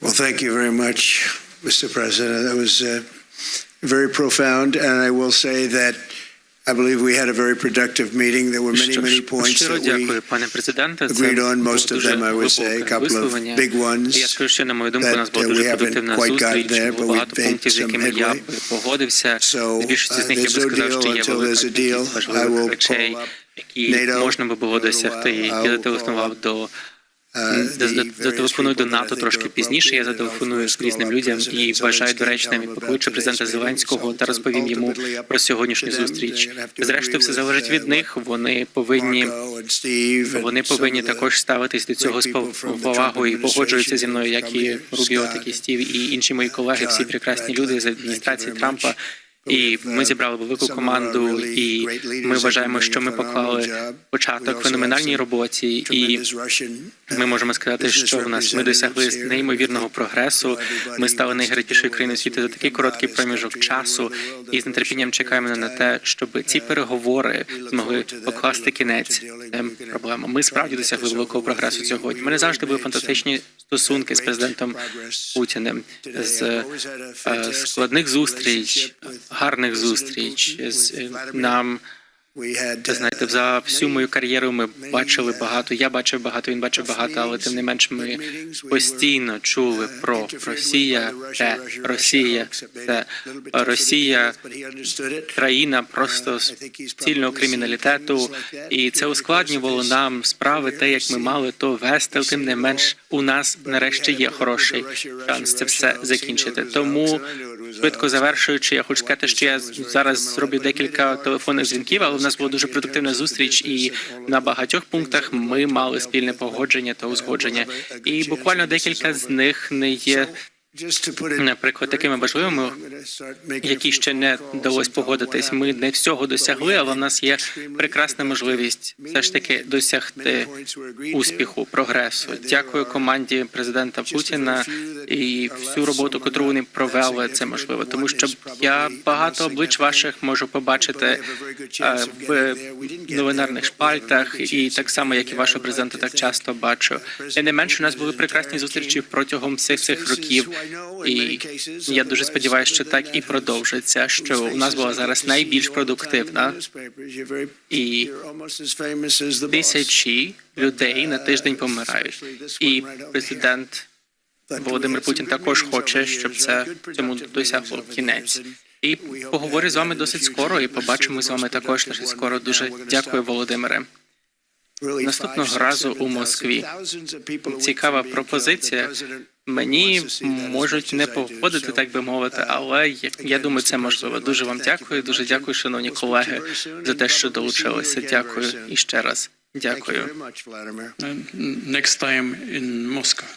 Well, thank you very much, Mr. President. That was uh, very profound, and I will say that I believe we had a very productive meeting. There were many, Що many ж, points щиро that дякую, we пане президенте. Це agreed on. було Most of дуже them, I would say, a глибоке couple of висловлення. big ones Я скажу, що на мою думку, у нас that, була uh, дуже we haven't продуктивна quite gotten зустріч. there, Було but багато we've made пунктів, з some якими я headway. б погодився. So, З більшості з uh, них я би there's no сказав, deal що є until велика there's a deal. кількість I важливих will речей, call up які NATO можна би було досягти. in a little while. Я I will зателефонував call до various Зателефоную до НАТО трошки пізніше. Я зателефоную I'll різним людям і вважаю доречним і покличу президента Зеленського та розповім йому про сьогоднішню зустріч. Зрештою, все залежить від них. Вони повинні вони повинні також ставитись до цього з повагою і погоджуються зі мною, як і Рубіо, так і Стів, і інші мої колеги, всі прекрасні люди з адміністрації Трампа. І ми зібрали велику команду, і ми вважаємо, що ми поклали початок феноменальній роботі, і ми можемо сказати, що в нас ми досягли неймовірного прогресу. Ми стали найгарячішою країною світу за такий короткий проміжок часу, і з нетерпінням чекаємо на те, щоб ці переговори змогли покласти кінець проблемам. Ми справді досягли великого прогресу сьогодні. Мене really завжди були фантастичні стосунки з президентом Путіним, з е, складних зустріч, гарних зустріч. З е, нам ви знаєте, uh, за всю мою кар'єру ми бачили uh, багато. Я бачив багато, він бачив багато, але тим не менш ми постійно чули про Росія, те Росія, це Росія, країна просто цільного криміналітету, і це ускладнювало нам справи, те, як ми мали то вести. Тим не менш, у нас нарешті є хороший шанс це все закінчити. Тому швидко завершуючи, я хочу сказати, що я зараз зроблю декілька телефонних дзвінків, але в нас була дуже продуктивна зустріч, і на багатьох пунктах ми мали спільне погодження та узгодження. І буквально декілька з них не є наприклад, такими важливими, які ще не вдалося погодитись. Ми не всього досягли, але в нас є прекрасна можливість все ж таки досягти успіху, прогресу. Дякую команді президента Путіна і всю роботу, яку вони провели. Це можливо, тому що я багато облич ваших можу побачити е, в новинарних шпальтах, і так само, як і вашого президента, так часто бачу. І не менше у нас були прекрасні зустрічі протягом всіх цих років. І я дуже сподіваюся, що так і продовжиться. Що у нас була зараз найбільш продуктивна і тисячі людей на тиждень помирають. І президент Володимир Путін також хоче, щоб це цьому досягло кінець. І поговорю з вами досить скоро, і побачимо з вами також досить скоро. Дуже дякую, Володимире. Наступного разу у Москві. Цікава пропозиція. Мені можуть не погодити, так би мовити, але я, я думаю, це можливо. Дуже вам дякую. Дуже дякую, шановні колеги, за те, що долучилися. Дякую і ще раз. Дякую. Next time in Moscow.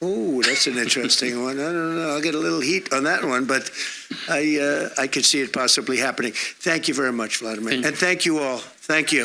Oh, that's an interesting one. I don't know. I'll get a little heat on that one, but I uh, I could see it possibly happening. Thank you very much, Vladimir, Thank you. and thank you all. Thank you.